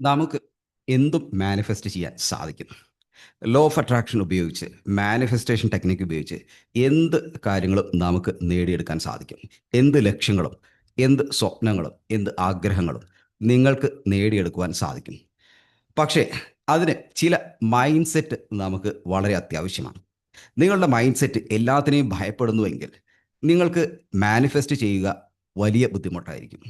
നമുക്ക് എന്തും മാനിഫെസ്റ്റ് ചെയ്യാൻ സാധിക്കും ലോ ഓഫ് അട്രാക്ഷൻ ഉപയോഗിച്ച് മാനിഫെസ്റ്റേഷൻ ടെക്നിക്ക് ഉപയോഗിച്ച് എന്ത് കാര്യങ്ങളും നമുക്ക് നേടിയെടുക്കാൻ സാധിക്കും. എന്ത് ലക്ഷ്യങ്ങളും എന്ത് സ്വപ്നങ്ങളും എന്ത് ആഗ്രഹങ്ങളും നിങ്ങൾക്ക് നേടിയെടുക്കുവാൻ സാധിക്കും. പക്ഷേ അതിന് ചില മൈൻഡ് സെറ്റ് നമുക്ക് വളരെ അത്യാവശ്യമാണ്. നിങ്ങളുടെ മൈൻഡ് സെറ്റ് എല്ലാത്തിനെയും ഭയപ്പെടുന്നുവെങ്കിൽ നിങ്ങൾക്ക് മാനിഫെസ്റ്റ് ചെയ്യുക വലിയ ബുദ്ധിമുട്ടായിരിക്കും.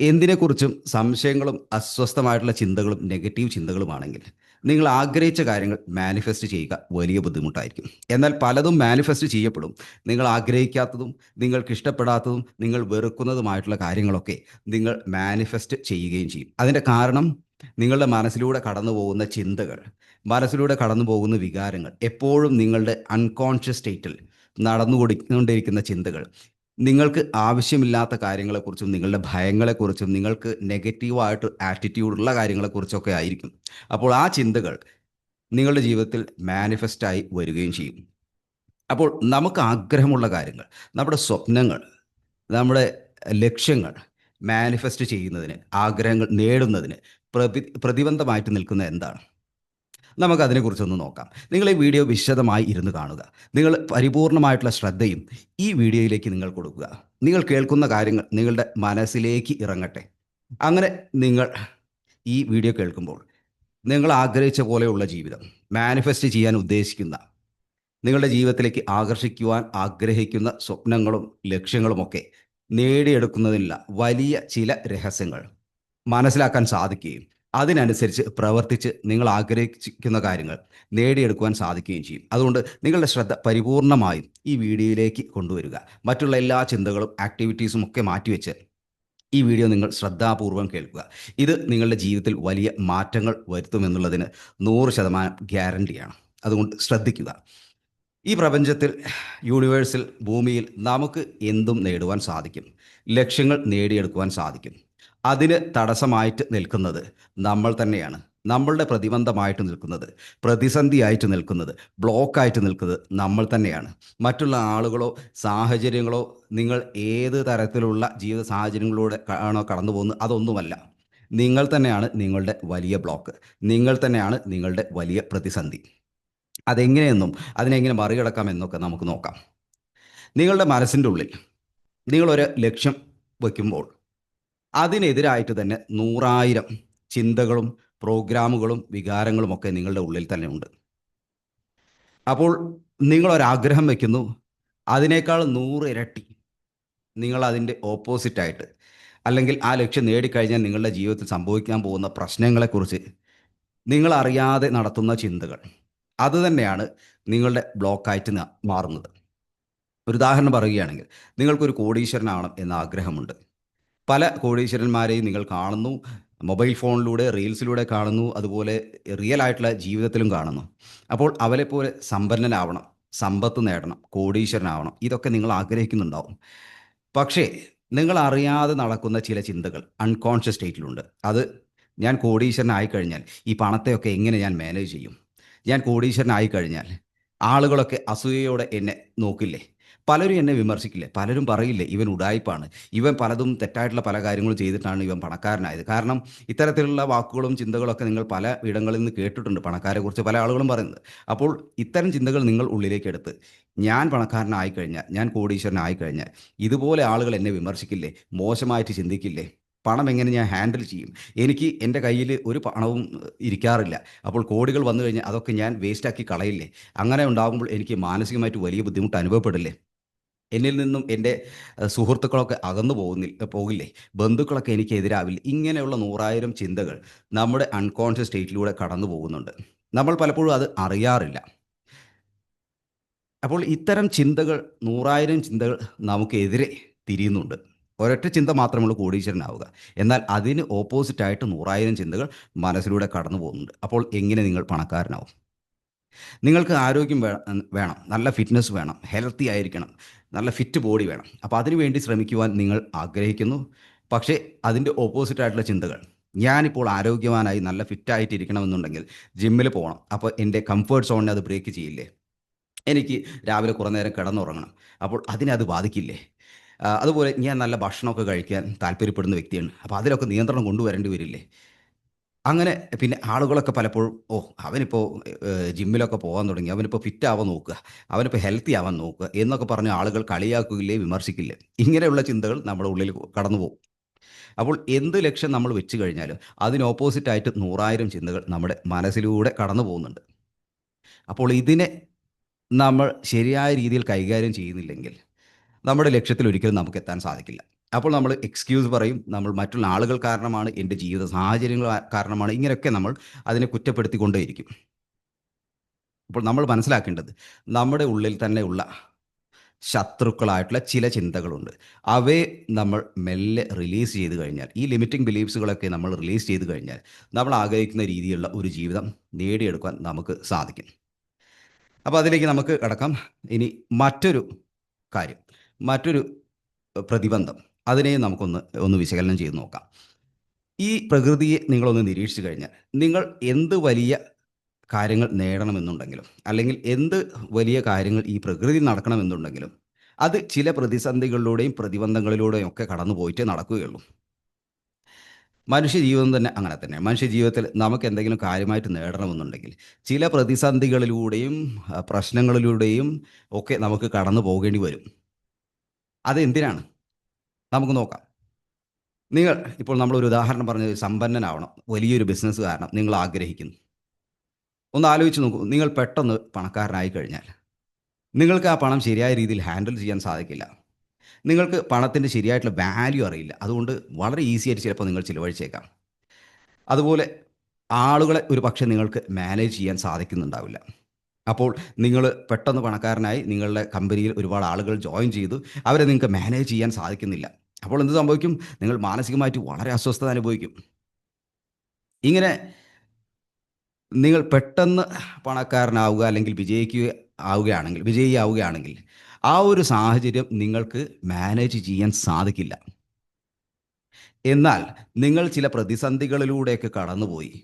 എന്തിനെക്കുറിച്ചും സംശയങ്ങളും അസ്വസ്ഥമായിട്ടുള്ള ചിന്തകളും നെഗറ്റീവ് ചിന്തകളുമാണെങ്കിൽ നിങ്ങൾ ആഗ്രഹിച്ച കാര്യങ്ങൾ മാനിഫെസ്റ്റ് ചെയ്യുക. വലിയ ബുദ്ധിമുട്ടായിരിക്കും. എന്നാൽ പലതും മാനിഫെസ്റ്റ് ചെയ്യപ്പെടും. നിങ്ങൾ ആഗ്രഹിക്കാത്തതും നിങ്ങൾക്ക് ഇഷ്ടപ്പെടാത്തതും നിങ്ങൾ വെറുക്കുന്നതുമായിട്ടുള്ള കാര്യങ്ങളൊക്കെ നിങ്ങൾ മാനിഫെസ്റ്റ് ചെയ്യുകയും ചെയ്യും. അതിന്റെ കാരണം നിങ്ങളുടെ മനസ്സിലൂടെ കടന്നു പോകുന്ന ചിന്തകൾ മനസ്സിലൂടെ കടന്നു പോകുന്ന വികാരങ്ങൾ എപ്പോഴും നിങ്ങളുടെ അൺകോൺഷ്യസ് സ്റ്റേറ്റിൽ നടന്നുകൊടുക്കൊണ്ടിരിക്കുന്ന ചിന്തകൾ നിങ്ങൾക്ക് ആവശ്യമില്ലാത്ത കാര്യങ്ങളെക്കുറിച്ചും നിങ്ങളുടെ ഭയങ്ങളെക്കുറിച്ചും നിങ്ങൾക്ക് നെഗറ്റീവായിട്ട് ആറ്റിറ്റ്യൂഡ് ഉള്ള കാര്യങ്ങളെക്കുറിച്ചൊക്കെ ആയിരിക്കും. അപ്പോൾ ആ ചിന്തകൾ നിങ്ങളുടെ ജീവിതത്തിൽ മാനിഫെസ്റ്റായി വരികയും ചെയ്യും. അപ്പോൾ നമുക്ക് ആഗ്രഹമുള്ള കാര്യങ്ങൾ നമ്മുടെ സ്വപ്നങ്ങൾ നമ്മുടെ ലക്ഷ്യങ്ങൾ മാനിഫെസ്റ്റ് ചെയ്യുന്നതിന് ആഗ്രഹങ്ങൾ നേടുന്നതിന് പ്രതി പ്രതിബന്ധമായിട്ട് നിൽക്കുന്ന എന്താണ്? നമുക്ക് അതിനെക്കുറിച്ചൊന്ന് നോക്കാം. നിങ്ങൾ ഈ വീഡിയോ വിശദമായി ഇരുന്ന് കാണുക. നിങ്ങൾ പരിപൂർണമായിട്ടുള്ള ശ്രദ്ധയും ഈ വീഡിയോയിലേക്ക് നിങ്ങൾ കൊടുക്കുക. നിങ്ങൾ കേൾക്കുന്ന കാര്യങ്ങൾ നിങ്ങളുടെ മനസ്സിലേക്ക് ഇറങ്ങട്ടെ. അങ്ങനെ നിങ്ങൾ ഈ വീഡിയോ കേൾക്കുമ്പോൾ നിങ്ങൾ ആഗ്രഹിച്ച പോലെയുള്ള ജീവിതം മാനിഫെസ്റ്റ് ചെയ്യാൻ ഉദ്ദേശിക്കുന്ന നിങ്ങളുടെ ജീവിതത്തിലേക്ക് ആകർഷിക്കുവാൻ ആഗ്രഹിക്കുന്ന സ്വപ്നങ്ങളും ലക്ഷ്യങ്ങളുമൊക്കെ നേടിയെടുക്കുന്നതിനുള്ള വലിയ ചില രഹസ്യങ്ങൾ മനസ്സിലാക്കാൻ സാധിക്കുകയും അതിനനുസരിച്ച് പ്രവർത്തിച്ച് നിങ്ങൾ ആഗ്രഹിക്കുന്ന കാര്യങ്ങൾ നേടിയെടുക്കുവാൻ സാധിക്കുകയും ചെയ്യും. അതുകൊണ്ട് നിങ്ങളുടെ ശ്രദ്ധ പരിപൂർണമായും ഈ വീഡിയോയിലേക്ക് കൊണ്ടുവരിക. മറ്റുള്ള എല്ലാ ചിന്തകളും ആക്ടിവിറ്റീസും ഒക്കെ മാറ്റിവെച്ച് ഈ വീഡിയോ നിങ്ങൾ ശ്രദ്ധാപൂർവം കേൾക്കുക. ഇത് നിങ്ങളുടെ ജീവിതത്തിൽ വലിയ മാറ്റങ്ങൾ വരുത്തുമെന്നുള്ളതിന് നൂറ് ശതമാനം ഗ്യാരണ്ടിയാണ് അതുകൊണ്ട് ശ്രദ്ധിക്കുക. ഈ പ്രപഞ്ചത്തിൽ യൂണിവേഴ്സിൽ ഭൂമിയിൽ നമുക്ക് എന്തും നേടുവാൻ സാധിക്കും. ലക്ഷ്യങ്ങൾ നേടിയെടുക്കുവാൻ സാധിക്കും. അതിന് തടസ്സമായിട്ട് നിൽക്കുന്നത് നമ്മൾ തന്നെയാണ്. നമ്മളുടെ പ്രതിബന്ധമായിട്ട് നിൽക്കുന്നത് പ്രതിസന്ധിയായിട്ട് നിൽക്കുന്നത് ബ്ലോക്കായിട്ട് നിൽക്കുന്നത് നമ്മൾ തന്നെയാണ്. മറ്റുള്ള ആളുകളോ സാഹചര്യങ്ങളോ നിങ്ങൾ ഏത് തരത്തിലുള്ള ജീവിത സാഹചര്യങ്ങളിലൂടെ ആണോ കടന്നു പോകുന്നത് അതൊന്നുമല്ല. നിങ്ങൾ തന്നെയാണ് നിങ്ങളുടെ വലിയ ബ്ലോക്ക്. നിങ്ങൾ തന്നെയാണ് നിങ്ങളുടെ വലിയ പ്രതിസന്ധി. അതെങ്ങനെയെന്നും അതിനെങ്ങനെ മറികടക്കാം എന്നൊക്കെ നമുക്ക് നോക്കാം. നിങ്ങളുടെ മനസ്സിന്റെ ഉള്ളിൽ നിങ്ങളൊരു ലക്ഷ്യം വയ്ക്കുമ്പോൾ അതിനെതിരായിട്ട് തന്നെ നൂറായിരം ചിന്തകളും പ്രോഗ്രാമുകളും വികാരങ്ങളും ഒക്കെ നിങ്ങളുടെ ഉള്ളിൽ തന്നെ ഉണ്ട്. അപ്പോൾ നിങ്ങളൊരാഗ്രഹം വയ്ക്കുന്നു അതിനേക്കാൾ നൂറ് ഇരട്ടി നിങ്ങൾ അതിന്റെ ഓപ്പോസിറ്റായിട്ട് അല്ലെങ്കിൽ ആ ലക്ഷ്യം നേടിക്കഴിഞ്ഞാൽ നിങ്ങളുടെ ജീവിതത്തിൽ സംഭവിക്കാൻ പോകുന്ന പ്രശ്നങ്ങളെക്കുറിച്ച് നിങ്ങൾ അറിയാതെ നടത്തുന്ന ചിന്തകൾ. അത് തന്നെയാണ് നിങ്ങളുടെ ബ്ലോക്കായിട്ട് മാറുന്നത്. ഒരു ഉദാഹരണം പറയുകയാണെങ്കിൽ നിങ്ങൾക്കൊരു കോടീശ്വരനാവണം എന്ന ആഗ്രഹമുണ്ട്. പല കോടീശ്വരന്മാരെയും നിങ്ങൾ കാണുന്നു മൊബൈൽ ഫോണിലൂടെ റീൽസിലൂടെ കാണുന്നു അതുപോലെ റിയൽ ആയിട്ടുള്ള ജീവിതത്തിലും കാണുന്നു. അപ്പോൾ അവരെ പോലെ സമ്പന്നനാവണം സമ്പത്ത് നേടണം കോടീശ്വരനാവണം. ഇതൊക്കെ നിങ്ങൾ ആഗ്രഹിക്കുന്നുണ്ടാവും. പക്ഷേ നിങ്ങൾ അറിയാതെ നടക്കുന്ന ചില ചിന്തകൾ അൺകോൺഷ്യസ് സ്റ്റേറ്റിലുണ്ട് അത് ഞാൻ കോടീശ്വരനായി കഴിഞ്ഞാൽ ഈ പണത്തെയൊക്കെ എങ്ങനെ ഞാൻ മാനേജ് ചെയ്യും? ഞാൻ കോടീശ്വരനായി കഴിഞ്ഞാൽ ആളുകളൊക്കെ അസൂയയോടെ എന്നെ നോക്കില്ലേ? പലരും എന്നെ വിമർശിക്കില്ലേ? പലരും പറയില്ലേ ഇവൻ ഉടായ്പാണ് ഇവൻ പലതും തെറ്റായിട്ടുള്ള പല കാര്യങ്ങളും ചെയ്തിട്ടാണ് ഇവൻ പണക്കാരനായത്. കാരണം ഇത്തരത്തിലുള്ള വാക്കുകളും ചിന്തകളൊക്കെ നിങ്ങൾ പല ഇടങ്ങളിൽ നിന്ന് കേട്ടിട്ടുണ്ട് പണക്കാരെ കുറിച്ച് പല ആളുകളും പറയുന്നത്. അപ്പോൾ ഇത്തരം ചിന്തകൾ നിങ്ങൾ ഉള്ളിലേക്ക് എടുത്ത് ഞാൻ പണക്കാരനായി കഴിഞ്ഞാൽ ഞാൻ കോടീശ്വരനായി കഴിഞ്ഞാൽ ഇതുപോലെ ആളുകൾ എന്നെ വിമർശിക്കില്ലേ? മോശമായിട്ട് ചിന്തിക്കില്ലേ? പണം എങ്ങനെ ഞാൻ ഹാൻഡിൽ ചെയ്യും? എനിക്ക് എന്റെ കയ്യിൽ ഒരു പണവും ഇരിക്കാറില്ല. അപ്പോൾ കോടികൾ വന്നു കഴിഞ്ഞാൽ അതൊക്കെ ഞാൻ വേസ്റ്റാക്കി കളയില്ലേ? അങ്ങനെ ഉണ്ടാകുമ്പോൾ എനിക്ക് മാനസികമായിട്ട് വലിയ ബുദ്ധിമുട്ട് അനുഭവപ്പെടില്ലേ? എന്നിൽ നിന്നും എന്റെ സുഹൃത്തുക്കളൊക്കെ അകന്നു പോകുന്നില്ല പോകില്ലേ? ബന്ധുക്കളൊക്കെ എനിക്ക് എതിരാവില്ല. ഇങ്ങനെയുള്ള നൂറായിരം ചിന്തകൾ നമ്മുടെ അൺകോൺഷ്യസ് സ്റ്റേറ്റിലൂടെ കടന്നു പോകുന്നുണ്ട്. നമ്മൾ പലപ്പോഴും അത് അറിയാറില്ല. അപ്പോൾ ഇത്തരം ചിന്തകൾ നൂറായിരം ചിന്തകൾ നമുക്കെതിരെ തിരിയുന്നുണ്ട്. ഒരൊറ്റ ചിന്ത മാത്രമുള്ള കോടീശ്വരനാവുക. എന്നാൽ അതിന് ഓപ്പോസിറ്റായിട്ട് നൂറായിരം ചിന്തകൾ മനസ്സിലൂടെ കടന്നു പോകുന്നുണ്ട്. അപ്പോൾ എങ്ങനെ നിങ്ങൾ പണക്കാരനാവും? നിങ്ങൾക്ക് ആരോഗ്യം വേണം. നല്ല ഫിറ്റ്നസ് വേണം. ഹെൽത്തി ആയിരിക്കണം. നല്ല ഫിറ്റ് ബോഡി വേണം. അപ്പോൾ അതിനു വേണ്ടി ശ്രമിക്കുവാൻ നിങ്ങൾ ആഗ്രഹിക്കുന്നു. പക്ഷേ അതിന്റെ ഓപ്പോസിറ്റ് ആയിട്ടുള്ള ചിന്തകൾ. ഞാനിപ്പോൾ ആരോഗ്യവാനായി നല്ല ഫിറ്റായിട്ട് ഇരിക്കണമെന്നുണ്ടെങ്കിൽ ജിമ്മിൽ പോകണം. അപ്പോൾ എന്റെ കംഫേർട്ട് സോണിനെ അത് ബ്രേക്ക് ചെയ്യില്ലേ? എനിക്ക് രാവിലെ കുറേ നേരം കിടന്നുറങ്ങണം. അപ്പോൾ അതിനെ അത് ബാധിക്കില്ലേ? അതുപോലെ ഞാൻ നല്ല ഭക്ഷണമൊക്കെ കഴിക്കാൻ താല്പര്യപ്പെടുന്ന വ്യക്തിയാണ്. അപ്പോൾ അതിലൊക്കെ നിയന്ത്രണം കൊണ്ടുവരേണ്ടി വരില്ലേ? അങ്ങനെ പിന്നെ ആളുകളൊക്കെ പലപ്പോഴും ഓ അവനിപ്പോൾ ജിമ്മിലൊക്കെ പോകാൻ തുടങ്ങി അവനിപ്പോൾ ഫിറ്റ് ആവാൻ നോക്കുക അവനിപ്പോൾ ഹെൽത്തി ആവാൻ നോക്കുക എന്നൊക്കെ പറഞ്ഞ് ആളുകൾ കളിയാക്കുകയില്ലേ വിമർശിക്കില്ലേ? ഇങ്ങനെയുള്ള ചിന്തകൾ നമ്മുടെ ഉള്ളിൽ കടന്നു പോകും. അപ്പോൾ എന്ത് ലക്ഷ്യം നമ്മൾ വെച്ച് കഴിഞ്ഞാലും അതിന് ഓപ്പോസിറ്റായിട്ട് നൂറായിരം ചിന്തകൾ നമ്മുടെ മനസ്സിലൂടെ കടന്നു പോകുന്നുണ്ട്. അപ്പോൾ ഇതിനെ നമ്മൾ ശരിയായ രീതിയിൽ കൈകാര്യം ചെയ്യുന്നില്ലെങ്കിൽ നമ്മുടെ ലക്ഷ്യത്തിൽ ഒരിക്കലും നമുക്ക് എത്താൻ സാധിക്കില്ല. അപ്പോൾ നമ്മൾ എക്സ്ക്യൂസ് പറയും. നമ്മൾ മറ്റുള്ള ആളുകൾ കാരണമാണ് എന്റെ ജീവിത സാഹചര്യങ്ങൾ കാരണമാണ് ഇങ്ങനെയൊക്കെ നമ്മൾ അതിനെ കുറ്റപ്പെടുത്തിക്കൊണ്ടേയിരിക്കും. അപ്പോൾ നമ്മൾ മനസ്സിലാക്കേണ്ടത് നമ്മുടെ ഉള്ളിൽ തന്നെയുള്ള ശത്രുക്കളായിട്ടുള്ള ചില ചിന്തകളുണ്ട്. അവയെ നമ്മൾ മെല്ലെ റിലീസ് ചെയ്ത് കഴിഞ്ഞാൽ ഈ ലിമിറ്റിംഗ് ബിലീഫ്സുകളൊക്കെ നമ്മൾ റിലീസ് ചെയ്ത് കഴിഞ്ഞാൽ നമ്മൾ ആഗ്രഹിക്കുന്ന രീതിയിലുള്ള ഒരു ജീവിതം നേടിയെടുക്കാൻ നമുക്ക് സാധിക്കും. അപ്പോൾ അതിലേക്ക് നമുക്ക് കടക്കാം. ഇനി മറ്റൊരു കാര്യം മറ്റൊരു പ്രതിബന്ധം. അതിനെയും നമുക്കൊന്ന് ഒന്ന് വിശകലനം ചെയ്ത് നോക്കാം. ഈ പ്രകൃതിയെ നിങ്ങളൊന്ന് നിരീക്ഷിച്ചു കഴിഞ്ഞാൽ നിങ്ങൾ എന്ത് വലിയ കാര്യങ്ങൾ നേടണമെന്നുണ്ടെങ്കിലും അല്ലെങ്കിൽ എന്ത് വലിയ കാര്യങ്ങൾ ഈ പ്രകൃതി നടക്കണമെന്നുണ്ടെങ്കിലും അത് ചില പ്രതിസന്ധികളിലൂടെയും പ്രതിബന്ധങ്ങളിലൂടെയും ഒക്കെ കടന്നു പോയിട്ടേ നടക്കുകയുള്ളൂ. മനുഷ്യ ജീവിതം തന്നെ അങ്ങനെ തന്നെ. മനുഷ്യ ജീവിതത്തിൽ നമുക്ക് എന്തെങ്കിലും കാര്യമായിട്ട് നേടണമെന്നുണ്ടെങ്കിൽ ചില പ്രതിസന്ധികളിലൂടെയും പ്രശ്നങ്ങളിലൂടെയും ഒക്കെ നമുക്ക് കടന്നു പോകേണ്ടി വരും. അത് എന്തിനാണ് നമുക്ക് നോക്കാം. നിങ്ങൾ ഇപ്പോൾ നമ്മളൊരു ഉദാഹരണം പറഞ്ഞത് സമ്പന്നനാവണം. വലിയൊരു ബിസിനസ് കാരണം നിങ്ങൾ ആഗ്രഹിക്കുന്നു. ഒന്ന് ആലോചിച്ച് നോക്കൂ. നിങ്ങൾ പെട്ടെന്ന് പണക്കാരനായി കഴിഞ്ഞാൽ നിങ്ങൾക്ക് ആ പണം ശരിയായ രീതിയിൽ ഹാൻഡിൽ ചെയ്യാൻ സാധിക്കില്ല. നിങ്ങൾക്ക് പണത്തിന്റെ ശരിയായിട്ടുള്ള വാല്യൂ അറിയില്ല. അതുകൊണ്ട് വളരെ ഈസി ആയിട്ട് ചിലപ്പോൾ നിങ്ങൾ ചിലവഴിച്ചേക്കാം. അതുപോലെ ആളുകളെ ഒരു പക്ഷേ നിങ്ങൾക്ക് മാനേജ് ചെയ്യാൻ സാധിക്കുന്നുണ്ടാവില്ല. അപ്പോൾ നിങ്ങൾ പെട്ടെന്ന് പണക്കാരനായി നിങ്ങളുടെ കമ്പനിയിൽ ഒരുപാട് ആളുകൾ ജോയിൻ ചെയ്തു. അവരെ നിങ്ങൾക്ക് മാനേജ് ചെയ്യാൻ സാധിക്കുന്നില്ല. അപ്പോൾ എന്ത് സംഭവിക്കും? നിങ്ങൾ മാനസികമായിട്ട് വളരെ അസ്വസ്ഥത അനുഭവിക്കും. ഇങ്ങനെ നിങ്ങൾ പെട്ടെന്ന് പണക്കാരനാവുക അല്ലെങ്കിൽ വിജയിക്കുക ആവുകയാണെങ്കിൽ വിജയിയാവുകയാണെങ്കിൽ ആ ഒരു സാഹചര്യം നിങ്ങൾക്ക് മാനേജ് ചെയ്യാൻ സാധിക്കില്ല. എന്നാൽ നിങ്ങൾ ചില പ്രതിസന്ധികളിലൂടെയൊക്കെ കടന്നുപോയി.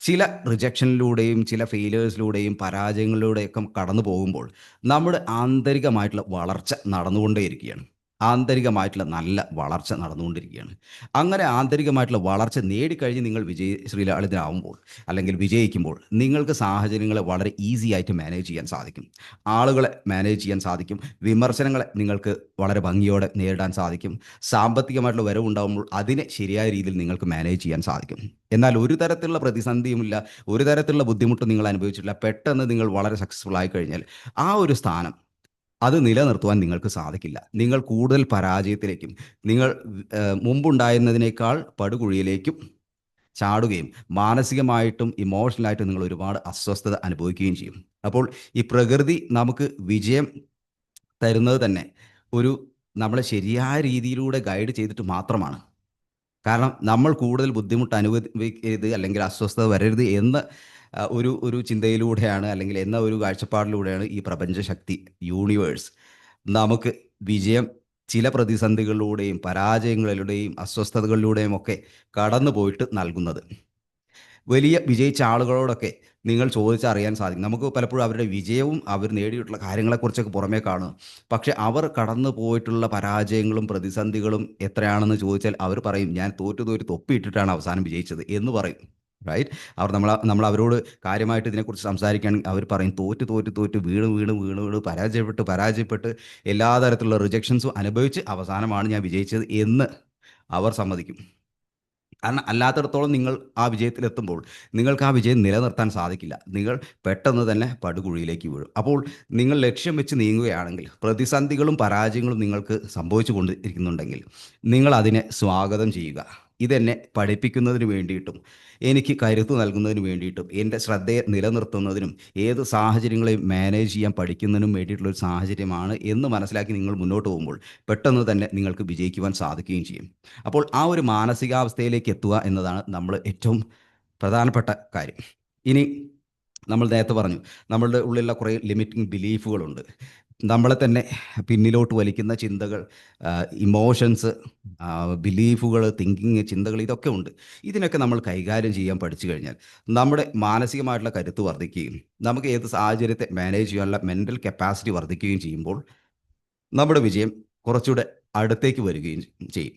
ചില റിജക്ഷനിലൂടെയും ചില ഫെയിലേഴ്സിലൂടെയും പരാജയങ്ങളിലൂടെയൊക്കെ കടന്നു പോകുമ്പോൾ നമ്മുടെ ആന്തരികമായിട്ടുള്ള വളർച്ച നടന്നുകൊണ്ടേയിരിക്കുകയാണ്. ആന്തരികമായിട്ടുള്ള നല്ല വളർച്ച നടന്നുകൊണ്ടിരിക്കുകയാണ്. അങ്ങനെ ആന്തരികമായിട്ടുള്ള വളർച്ച നേടിക്കഴിഞ്ഞ് നിങ്ങൾ വിജയ ശ്രീലാളിതനാവുമ്പോൾ അല്ലെങ്കിൽ വിജയിക്കുമ്പോൾ നിങ്ങൾക്ക് സാഹചര്യങ്ങളെ വളരെ ഈസി ആയിട്ട് മാനേജ് ചെയ്യാൻ സാധിക്കും. ആളുകളെ മാനേജ് ചെയ്യാൻ സാധിക്കും. വിമർശനങ്ങളെ നിങ്ങൾക്ക് വളരെ ഭംഗിയോടെ നേരിടാൻ സാധിക്കും. സാമ്പത്തികമായിട്ടുള്ള വരവുണ്ടാകുമ്പോൾ അതിനെ ശരിയായ രീതിയിൽ നിങ്ങൾക്ക് മാനേജ് ചെയ്യാൻ സാധിക്കും. എന്നാൽ ഒരു തരത്തിലുള്ള പ്രതിസന്ധിയുമില്ല ഒരു തരത്തിലുള്ള ബുദ്ധിമുട്ടും നിങ്ങൾ അനുഭവിച്ചിട്ടില്ല. പെട്ടെന്ന് നിങ്ങൾ വളരെ സക്സസ്ഫുൾ ആയി കഴിഞ്ഞാൽ ആ ഒരു സ്ഥാനം അത് നിലനിർത്തുവാൻ നിങ്ങൾക്ക് സാധിക്കില്ല. നിങ്ങൾ കൂടുതൽ പരാജയത്തിലേക്കും നിങ്ങൾ മുമ്പുണ്ടായിരുന്നതിനേക്കാൾ പടുകുഴിയിലേക്കും ചാടുകയും മാനസികമായിട്ടും ഇമോഷണലായിട്ടും നിങ്ങൾ ഒരുപാട് അസ്വസ്ഥത അനുഭവിക്കുകയും ചെയ്യും. അപ്പോൾ ഈ പ്രകൃതി നമുക്ക് വിജയം തരുന്നത് തന്നെ ഒരു നമ്മളെ ശരിയായ രീതിയിലൂടെ ഗൈഡ് ചെയ്തിട്ട് മാത്രമാണ്. കാരണം നമ്മൾ കൂടുതൽ ബുദ്ധിമുട്ട് അനുഭവിക്കരുത് അല്ലെങ്കിൽ അസ്വസ്ഥത വരരുത് എന്ന ഒരു ഒരു ചിന്തയിലൂടെയാണ് അല്ലെങ്കിൽ എന്ന ഒരു കാഴ്ചപ്പാടിലൂടെയാണ് ഈ പ്രപഞ്ചശക്തി യൂണിവേഴ്സ് നമുക്ക് വിജയം ചില പ്രതിസന്ധികളിലൂടെയും പരാജയങ്ങളിലൂടെയും അസ്വസ്ഥതകളിലൂടെയും ഒക്കെ കടന്നു പോയിട്ട് നൽകുന്നത്. വലിയ വിജയിച്ച ആളുകളോടൊക്കെ നിങ്ങൾ ചോദിച്ചറിയാൻ സാധിക്കും. നമുക്ക് പലപ്പോഴും അവരുടെ വിജയവും അവർ നേടിയിട്ടുള്ള കാര്യങ്ങളെക്കുറിച്ചൊക്കെ പുറമേ കാണും. പക്ഷെ അവർ കടന്നു പോയിട്ടുള്ള പരാജയങ്ങളും പ്രതിസന്ധികളും എത്രയാണെന്ന് ചോദിച്ചാൽ അവർ പറയും ഞാൻ തോറ്റു തോറ്റ് തൊപ്പിയിട്ടിട്ടാണ് അവസാനം വിജയിച്ചത് എന്ന് പറയും. റൈറ്റ് അവർ നമ്മൾ നമ്മൾ അവരോട് കാര്യമായിട്ട് ഇതിനെക്കുറിച്ച് സംസാരിക്കുകയാണെങ്കിൽ അവർ പറയും തോറ്റ് തോറ്റ് തോറ്റ് വീണ് വീണ് വീണ് വീണ് പരാജയപ്പെട്ട് പരാജയപ്പെട്ട് എല്ലാ തരത്തിലുള്ള റിജക്ഷൻസും അനുഭവിച്ച് അവസാനമാണ് ഞാൻ വിജയിച്ചത് എന്ന് അവർ സമ്മതിക്കും. കാരണം അല്ലാത്തടത്തോളം നിങ്ങൾ ആ വിജയത്തിലെത്തുമ്പോൾ നിങ്ങൾക്ക് ആ വിജയം നിലനിർത്താൻ സാധിക്കില്ല. നിങ്ങൾ പെട്ടെന്ന് തന്നെ പടുകുഴിയിലേക്ക് വീഴും. അപ്പോൾ നിങ്ങൾ ലക്ഷ്യം വെച്ച് നീങ്ങുകയാണെങ്കിൽ പ്രതിസന്ധികളും പരാജയങ്ങളും നിങ്ങൾക്ക് സംഭവിച്ചു കൊണ്ടിരിക്കുന്നുണ്ടെങ്കിൽ നിങ്ങൾ അതിനെ സ്വാഗതം ചെയ്യുക. ഇതെന്നെ പഠിപ്പിക്കുന്നതിന് വേണ്ടിയിട്ടും എനിക്ക് കരുത്ത് നൽകുന്നതിന് വേണ്ടിയിട്ടും എന്റെ ശ്രദ്ധയെ നിലനിർത്തുന്നതിനും ഏത് സാഹചര്യങ്ങളെയും മാനേജ് ചെയ്യാൻ പഠിക്കുന്നതിനും വേണ്ടിയിട്ടുള്ള ഒരു സാഹചര്യമാണ് എന്ന് മനസ്സിലാക്കി നിങ്ങൾ മുന്നോട്ട് പോകുമ്പോൾ പെട്ടെന്ന് തന്നെ നിങ്ങൾക്ക് വിജയിക്കുവാൻ സാധിക്കുകയും ചെയ്യും. അപ്പോൾ ആ ഒരു മാനസികാവസ്ഥയിലേക്ക് എത്തുക എന്നതാണ് നമ്മൾ ഏറ്റവും പ്രധാനപ്പെട്ട കാര്യം. ഇനി നമ്മൾ നേരത്തെ പറഞ്ഞു നമ്മളുടെ ഉള്ളിലുള്ള കുറേ ലിമിറ്റിംഗ് ബിലീഫുകളുണ്ട് നമ്മളെ തന്നെ പിന്നിലോട്ട് വലിക്കുന്ന ചിന്തകൾ ഇമോഷൻസ് ബിലീഫുകൾ തിങ്കിങ് ചിന്തകൾ ഇതൊക്കെ ഉണ്ട്. ഇതിനൊക്കെ നമ്മൾ കൈകാര്യം ചെയ്യാൻ പഠിച്ചു കഴിഞ്ഞാൽ നമ്മുടെ മാനസികമായിട്ടുള്ള കരുത്ത് വർദ്ധിക്കുകയും നമുക്ക് ഏത് സാഹചര്യത്തെ മാനേജ് ചെയ്യാനുള്ള മെന്റൽ കപ്പാസിറ്റി വർദ്ധിക്കുകയും ചെയ്യുമ്പോൾ നമ്മുടെ വിജയം കുറച്ചുകൂടെ അടുത്തേക്ക് വരികയും ചെയ്യും.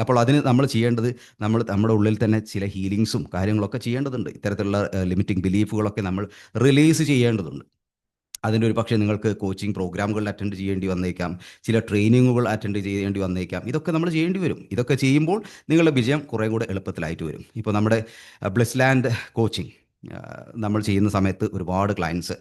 അപ്പോൾ അതിന് നമ്മൾ ചെയ്യേണ്ടത് നമ്മൾ നമ്മുടെ ഉള്ളിൽ തന്നെ ചില ഹീലിങ്സും കാര്യങ്ങളൊക്കെ ചെയ്യേണ്ടതുണ്ട്. ഇത്തരത്തിലുള്ള ലിമിറ്റിംഗ് ബിലീഫുകളൊക്കെ നമ്മൾ റിലീസ് ചെയ്യേണ്ടതുണ്ട്. അതിന്റെ ഒരു പക്ഷേ നിങ്ങൾക്ക് കോച്ചിങ് പ്രോഗ്രാമുകൾ അറ്റൻഡ് ചെയ്യേണ്ടി വന്നേക്കാം. ചില ട്രെയിനിങ്ങുകൾ അറ്റൻഡ് ചെയ്യേണ്ടി വന്നേക്കാം. ഇതൊക്കെ നമ്മൾ ചെയ്യേണ്ടി വരും. ഇതൊക്കെ ചെയ്യുമ്പോൾ നിങ്ങളുടെ വിജയം കുറേ കൂടെ എളുപ്പത്തിലായിട്ട് വരും. ഇപ്പോൾ നമ്മുടെ ബ്ലസ് ലാൻഡ് കോച്ചിങ് നമ്മൾ ചെയ്യുന്ന സമയത്ത് ഒരുപാട് ക്ലയൻസ്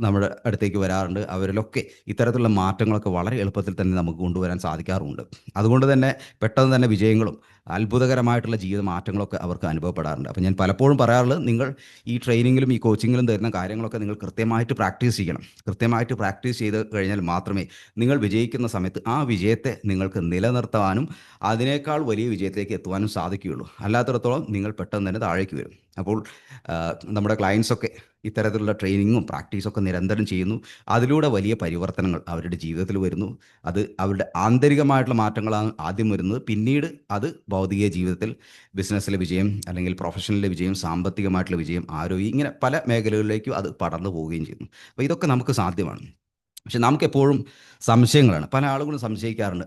നമ്മുടെ അടുത്തേക്ക് വരാറുണ്ട്. അവരിലൊക്കെ ഇത്തരത്തിലുള്ള മാറ്റങ്ങളൊക്കെ വളരെ എളുപ്പത്തിൽ തന്നെ നമുക്ക് കൊണ്ടുവരാൻ സാധിക്കാറുണ്ട്. അതുകൊണ്ട് തന്നെ പെട്ടെന്ന് തന്നെ വിജയങ്ങളും അത്ഭുതകരമായിട്ടുള്ള ജീവിത മാറ്റങ്ങളൊക്കെ അവർക്ക് അനുഭവപ്പെടാറുണ്ട്. അപ്പോൾ ഞാൻ പലപ്പോഴും പറയാറുള്ളത് നിങ്ങൾ ഈ ട്രെയിനിങ്ങിലും ഈ കോച്ചിങ്ങിലും തരുന്ന കാര്യങ്ങളൊക്കെ നിങ്ങൾ കൃത്യമായിട്ട് പ്രാക്ടീസ് ചെയ്യണം. കൃത്യമായിട്ട് പ്രാക്ടീസ് ചെയ്ത് കഴിഞ്ഞാൽ മാത്രമേ നിങ്ങൾ വിജയിക്കുന്ന സമയത്ത് ആ വിജയത്തെ നിങ്ങൾക്ക് നിലനിർത്താനും അതിനേക്കാൾ വലിയ വിജയത്തിലേക്ക് എത്തുവാനും സാധിക്കുകയുള്ളൂ. അല്ലാത്തിടത്തോളം നിങ്ങൾ പെട്ടെന്ന് തന്നെ താഴേക്ക് വരും. അപ്പോൾ നമ്മുടെ ക്ലയൻസൊക്കെ ഇത്തരത്തിലുള്ള ട്രെയിനിങ്ങും പ്രാക്ടീസൊക്കെ നിരന്തരം ചെയ്യുന്നു. അതിലൂടെ വലിയ പരിവർത്തനങ്ങൾ അവരുടെ ജീവിതത്തിൽ വരുന്നു. അത് അവരുടെ ആന്തരികമായിട്ടുള്ള മാറ്റങ്ങളാണ് ആദ്യം വരുന്നത്. പിന്നീട് അത് ഭൗതിക ജീവിതത്തിൽ ബിസിനസ്സിലെ വിജയം അല്ലെങ്കിൽ പ്രൊഫഷണലിലെ വിജയം സാമ്പത്തികമായിട്ടുള്ള വിജയം ആരോഗ്യം ഇങ്ങനെ പല മേഖലകളിലേക്കും അത് പടർന്നു പോവുകയും ചെയ്യുന്നു. അപ്പോൾ ഇതൊക്കെ നമുക്ക് സാധ്യമാണ്. പക്ഷെ നമുക്കെപ്പോഴും സംശയങ്ങളാണ്. പല ആളുകളും സംശയിക്കാറുണ്ട്.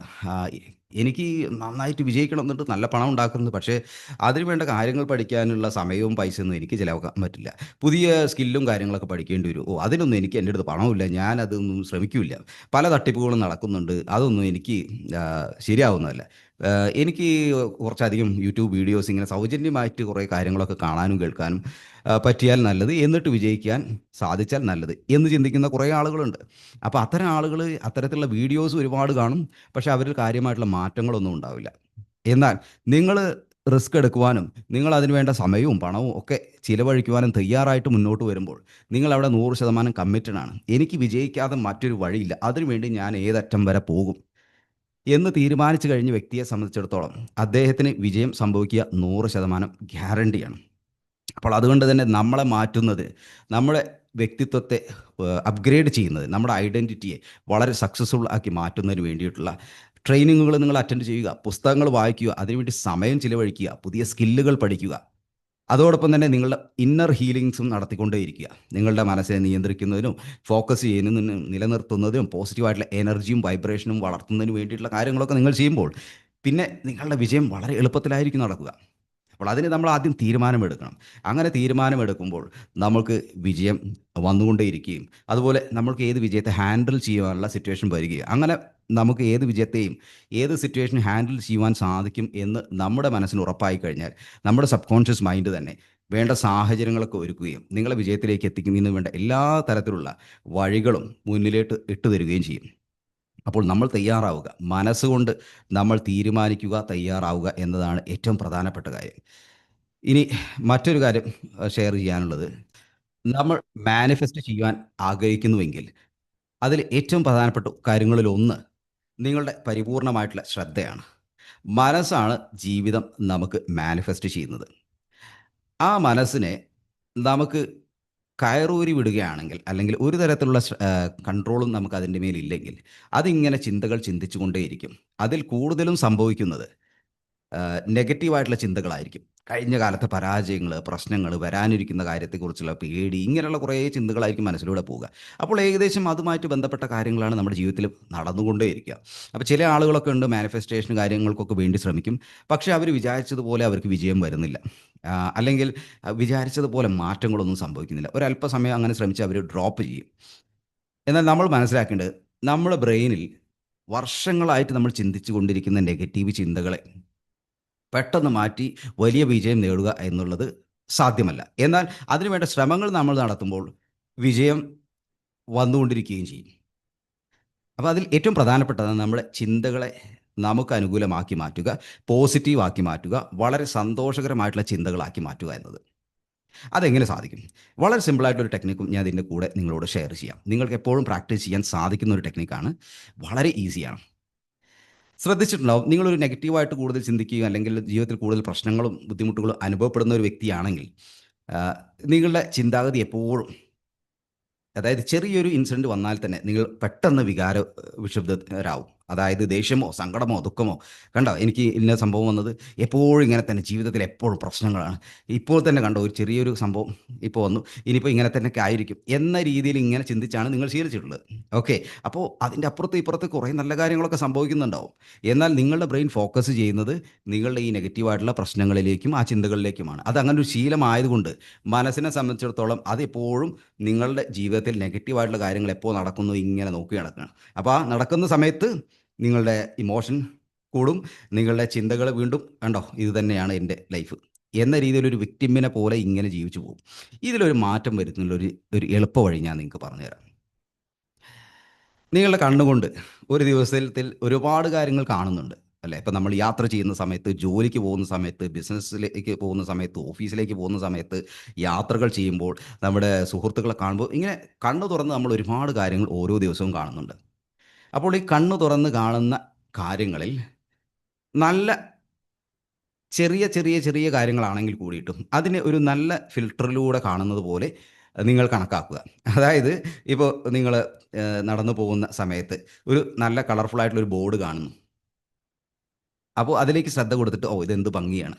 എനിക്ക് നന്നായിട്ട് വിജയിക്കണം എന്നിട്ട് നല്ല പണം ഉണ്ടാക്കുന്നുണ്ട് പക്ഷേ അതിന് വേണ്ട കാര്യങ്ങൾ പഠിക്കാനുള്ള സമയവും പൈസയൊന്നും എനിക്ക് ചിലവാക്കാൻ പറ്റില്ല. പുതിയ സ്കില്ലും കാര്യങ്ങളൊക്കെ പഠിക്കേണ്ടി വരും. ഓ അതിനൊന്നും എനിക്ക് എന്റെ അടുത്ത് പണമില്ല ഞാൻ അതൊന്നും ശ്രമിക്കില്ല. പല തട്ടിപ്പുകളും നടക്കുന്നുണ്ട്. അതൊന്നും എനിക്ക് ശരിയാവുന്നതല്ല. എനിക്ക് കുറച്ചധികം യൂട്യൂബ് വീഡിയോസ് ഇങ്ങനെ സൗജന്യമായിട്ട് കുറേ കാര്യങ്ങളൊക്കെ കാണാനും കേൾക്കാനും പറ്റിയാൽ നല്ലത് എന്നിട്ട് വിജയിക്കാൻ സാധിച്ചാൽ നല്ലത് എന്ന് ചിന്തിക്കുന്ന കുറേ ആളുകളുണ്ട്. അപ്പോൾ അത്തരം ആളുകൾ അത്തരത്തിലുള്ള വീഡിയോസ് ഒരുപാട് കാണും പക്ഷെ അവരിൽ കാര്യമായിട്ടുള്ള മാറ്റങ്ങളൊന്നും ഉണ്ടാവില്ല. എന്നാൽ നിങ്ങൾ റിസ്ക് എടുക്കുവാനും നിങ്ങൾ അതിന് വേണ്ട സമയവും പണവും ഒക്കെ ചിലവഴിക്കുവാനും തയ്യാറായിട്ട് മുന്നോട്ട് വരുമ്പോൾ നിങ്ങൾ അവിടെ നൂറ് ശതമാനം കമ്മിറ്റഡ് ആണ്. എനിക്ക് വിജയിക്കാതെ മറ്റൊരു വഴിയില്ല. അതിനുവേണ്ടി ഞാൻ ഏതറ്റം വരെ പോകും. എന്ന് തീരുമാനിച്ചു കഴിഞ്ഞ വ്യക്തിയെ സംബന്ധിച്ചിടത്തോളം അദ്ദേഹത്തിന് വിജയം സംഭവിക്കുക നൂറ് ശതമാനം ഗ്യാരണ്ടിയാണ്. അപ്പോൾ അതുകൊണ്ട് തന്നെ നമ്മളെ മാറ്റുന്നത് നമ്മളെ വ്യക്തിത്വത്തെ അപ്ഗ്രേഡ് ചെയ്യുന്നത് നമ്മുടെ ഐഡന്റിറ്റിയെ വളരെ സക്സസ്ഫുൾ ആക്കി മാറ്റുന്നതിന് വേണ്ടിയിട്ടുള്ള ട്രെയിനിങ്ങുകൾ നിങ്ങൾ അറ്റൻഡ് ചെയ്യുക പുസ്തകങ്ങൾ വായിക്കുക അതിനുവേണ്ടി സമയം ചിലവഴിക്കുക പുതിയ സ്കില്ലുകൾ പഠിക്കുക അതോടൊപ്പം തന്നെ നിങ്ങളുടെ ഇന്നർ ഹീലിങ്സും നടത്തിക്കൊണ്ടേയിരിക്കുക. നിങ്ങളുടെ മനസ്സിനെ നിയന്ത്രിക്കുന്നതിനും ഫോക്കസ് ചെയ്യുന്നതിനും നിലനിർത്തുന്നതിനും പോസിറ്റീവായിട്ടുള്ള എനർജിയും വൈബ്രേഷനും വളർത്തുന്നതിന് വേണ്ടിയിട്ടുള്ള കാര്യങ്ങളൊക്കെ നിങ്ങൾ ചെയ്യുമ്പോൾ പിന്നെ നിങ്ങളുടെ വിജയം വളരെ എളുപ്പത്തിലായിരിക്കും നടക്കുക. അപ്പോൾ അതിന് നമ്മൾ ആദ്യം തീരുമാനമെടുക്കണം. അങ്ങനെ തീരുമാനമെടുക്കുമ്പോൾ നമുക്ക് വിജയം വന്നുകൊണ്ടേയിരിക്കുകയും അതുപോലെ നമ്മൾക്ക് ഏത് വിജയത്തെ ഹാൻഡിൽ ചെയ്യുവാനുള്ള സിറ്റുവേഷൻ വരികയും അങ്ങനെ നമുക്ക് ഏത് വിജയത്തെയും ഏത് സിറ്റുവേഷൻ ഹാൻഡിൽ ചെയ്യുവാൻ സാധിക്കും എന്ന് നമ്മുടെ മനസ്സിന് ഉറപ്പായി കഴിഞ്ഞാൽ നമ്മുടെ സബ് കോൺഷ്യസ് മൈൻഡ് തന്നെ വേണ്ട സാഹചര്യങ്ങളൊക്കെ ഒരുക്കുകയും നിങ്ങളെ വിജയത്തിലേക്ക് എത്തിക്കുന്നതിന് വേണ്ട എല്ലാ തരത്തിലുള്ള വഴികളും മുന്നിലേട്ട് ഇട്ടു തരികയും ചെയ്യും. അപ്പോൾ നമ്മൾ തയ്യാറാവുക. മനസ്സുകൊണ്ട് നമ്മൾ തീരുമാനിക്കുക തയ്യാറാവുക എന്നതാണ് ഏറ്റവും പ്രധാനപ്പെട്ട കാര്യം. ഇനി മറ്റൊരു കാര്യം ഷെയർ ചെയ്യാനുള്ളത്. നമ്മൾ മാനിഫെസ്റ്റ് ചെയ്യാൻ ആഗ്രഹിക്കുന്നുവെങ്കിൽ അതിൽ ഏറ്റവും പ്രധാനപ്പെട്ട കാര്യങ്ങളിൽ ഒന്ന് നിങ്ങളുടെ പരിപൂർണമായിട്ടുള്ള ശ്രദ്ധയാണ്. മനസ്സാണ് ജീവിതം നമുക്ക് മാനിഫെസ്റ്റ് ചെയ്യുന്നത്. ആ മനസ്സിനെ നമുക്ക് കയറൂരി വിടുകയാണെങ്കിൽ അല്ലെങ്കിൽ ഒരു തരത്തിലുള്ള കൺട്രോളും നമുക്ക് അതിന്റെ മേലില്ലെങ്കിൽ അതിങ്ങനെ ചിന്തകൾ ചിന്തിച്ചുകൊണ്ടേയിരിക്കും. അതിൽ കൂടുതലും സംഭവിക്കുന്നത് നെഗറ്റീവായിട്ടുള്ള ചിന്തകളായിരിക്കും. കഴിഞ്ഞ കാലത്തെ പരാജയങ്ങൾ പ്രശ്നങ്ങൾ വരാനിരിക്കുന്ന കാര്യത്തെക്കുറിച്ചുള്ള പേടി ഇങ്ങനെയുള്ള കുറേ ചിന്തകളായിരിക്കും മനസ്സിലൂടെ പോവുക. അപ്പോൾ ഏകദേശം അതുമായിട്ട് ബന്ധപ്പെട്ട കാര്യങ്ങളാണ് നമ്മുടെ ജീവിതത്തിൽ നടന്നുകൊണ്ടേയിരിക്കുക. അപ്പോൾ ചില ആളുകളൊക്കെ ഉണ്ട് മാനിഫെസ്റ്റേഷൻ കാര്യങ്ങൾക്കൊക്കെ വേണ്ടി ശ്രമിക്കും. പക്ഷേ അവർ വിചാരിച്ചതുപോലെ അവർക്ക് വിജയം വരുന്നില്ല. അല്ലെങ്കിൽ വിചാരിച്ചതുപോലെ മാറ്റങ്ങളൊന്നും സംഭവിക്കുന്നില്ല. ഒരല്പസമയം അങ്ങനെ ശ്രമിച്ച് അവർ ഡ്രോപ്പ് ചെയ്യും. എന്നാൽ നമ്മൾ മനസ്സിലാക്കേണ്ടത് നമ്മുടെ ബ്രെയിനിൽ വർഷങ്ങളായിട്ട് നമ്മൾ ചിന്തിച്ചു കൊണ്ടിരിക്കുന്ന നെഗറ്റീവ് ചിന്തകളെ പെട്ടെന്ന് മാറ്റി വലിയ വിജയം നേടുക എന്നുള്ളത് സാധ്യമല്ല. എന്നാൽ അതിനുവേണ്ട ശ്രമങ്ങൾ നമ്മൾ നടത്തുമ്പോൾ വിജയം വന്നുകൊണ്ടിരിക്കുകയും ചെയ്യും. അപ്പോൾ അതിൽ ഏറ്റവും പ്രധാനപ്പെട്ടത് നമ്മുടെ ചിന്തകളെ നമുക്ക് അനുകൂലമാക്കി മാറ്റുക പോസിറ്റീവ് ആക്കി മാറ്റുക വളരെ സന്തോഷകരമായിട്ടുള്ള ചിന്തകളാക്കി മാറ്റുക എന്നത്. അതെങ്ങനെ സാധിക്കും? വളരെ സിമ്പിളായിട്ടൊരു ടെക്നിക്കും ഞാൻ ഇതിന്റെ കൂടെ നിങ്ങളോട് ഷെയർ ചെയ്യാം. നിങ്ങൾക്ക് എപ്പോഴും പ്രാക്ടീസ് ചെയ്യാൻ സാധിക്കുന്ന ഒരു ടെക്നിക്കാണ് വളരെ ഈസിയാണ്. ശ്രദ്ധിച്ചിട്ടുണ്ടാവും. നിങ്ങളൊരു നെഗറ്റീവായിട്ട് കൂടുതൽ ചിന്തിക്കുകയും അല്ലെങ്കിൽ ജീവിതത്തിൽ കൂടുതൽ പ്രശ്നങ്ങളും ബുദ്ധിമുട്ടുകളും അനുഭവപ്പെടുന്ന ഒരു വ്യക്തിയാണെങ്കിൽ നിങ്ങളുടെ ചിന്താഗതി എപ്പോഴും അതായത് ചെറിയൊരു ഇൻസിഡന്റ് വന്നാൽ തന്നെ നിങ്ങൾ പെട്ടെന്ന് വികാര വിക്ഷുബ്ധരാവും അതായത് ദേഷ്യമോ സങ്കടമോ ദുഃഖമോ. കണ്ടോ? എനിക്ക് ഇന്ന സംഭവം വന്നത് എപ്പോഴും ഇങ്ങനെ തന്നെ ജീവിതത്തിൽ എപ്പോഴും പ്രശ്നങ്ങളാണ്. ഇപ്പോൾ തന്നെ കണ്ടോ ഒരു ചെറിയൊരു സംഭവം ഇപ്പോൾ വന്നു. ഇനിയിപ്പോൾ ഇങ്ങനെ തന്നെ ആയിരിക്കും എന്ന രീതിയിൽ ഇങ്ങനെ ചിന്തിച്ചാണ് നിങ്ങൾ ശീലിച്ചിട്ടുള്ളത്. ഓക്കെ. അപ്പോൾ അതിന്റെ അപ്പുറത്ത് ഇപ്പുറത്ത് കുറേ നല്ല കാര്യങ്ങളൊക്കെ സംഭവിക്കുന്നുണ്ടാവും. എന്നാൽ നിങ്ങളുടെ ബ്രെയിൻ ഫോക്കസ് ചെയ്യുന്നത് നിങ്ങളുടെ ഈ നെഗറ്റീവായിട്ടുള്ള പ്രശ്നങ്ങളിലേക്കും ആ ചിന്തകളിലേക്കുമാണ്. അത് അങ്ങനെ ഒരു ശീലമായതുകൊണ്ട് മനസ്സിനെ സംബന്ധിച്ചിടത്തോളം അതെപ്പോഴും നിങ്ങളുടെ ജീവിതത്തിൽ നെഗറ്റീവായിട്ടുള്ള കാര്യങ്ങൾ എപ്പോൾ നടക്കുന്നു ഇങ്ങനെ നോക്കി നടക്കുകയാണ്. അപ്പോൾ ആ നടക്കുന്ന സമയത്ത് നിങ്ങളുടെ ഇമോഷൻ കൂടും നിങ്ങളുടെ ചിന്തകൾ വീണ്ടും കണ്ടോ ഇത് തന്നെയാണ് എന്റെ ലൈഫ് എന്ന രീതിയിൽ ഒരു വിക്ടിമിനെ പോലെ ഇങ്ങനെ ജീവിച്ചു പോകും. ഇതിലൊരു മാറ്റം വരുത്തുന്നുള്ള ഒരു ഒരു എളുപ്പ വഴി ഞാൻ നിങ്ങൾക്ക് പറഞ്ഞുതരാം. നിങ്ങളുടെ കണ്ണുകൊണ്ട് ഒരു ദിവസത്തിൽ ഒരുപാട് കാര്യങ്ങൾ കാണുന്നുണ്ട് അല്ലേ? ഇപ്പം നമ്മൾ യാത്ര ചെയ്യുന്ന സമയത്ത് ജോലിക്ക് പോകുന്ന സമയത്ത് ബിസിനസ്സിലേക്ക് പോകുന്ന സമയത്ത് ഓഫീസിലേക്ക് പോകുന്ന സമയത്ത് യാത്രകൾ ചെയ്യുമ്പോൾ നമ്മുടെ സുഹൃത്തുക്കളെ കാണുമ്പോൾ ഇങ്ങനെ കണ്ണു തുറന്ന് നമ്മൾ ഒരുപാട് കാര്യങ്ങൾ ഓരോ ദിവസവും കാണുന്നുണ്ട്. അപ്പോൾ ഈ കണ്ണു തുറന്ന് കാണുന്ന കാര്യങ്ങളിൽ നല്ല ചെറിയ ചെറിയ ചെറിയ കാര്യങ്ങളാണെങ്കിൽ കൂടിയിട്ടും അതിനെ ഒരു നല്ല ഫിൽട്ടറിലൂടെ കാണുന്നത് പോലെ നിങ്ങൾ കണക്കാക്കുക. അതായത് ഇപ്പോൾ നിങ്ങൾ നടന്നു പോകുന്ന സമയത്ത് ഒരു നല്ല കളർഫുൾ ആയിട്ടുള്ള ഒരു ബോർഡ് കാണുന്നു. അപ്പോൾ അതിലേക്ക് ശ്രദ്ധ കൊടുത്തിട്ട് ഓ ഇതെന്ത് ഭംഗിയാണ്?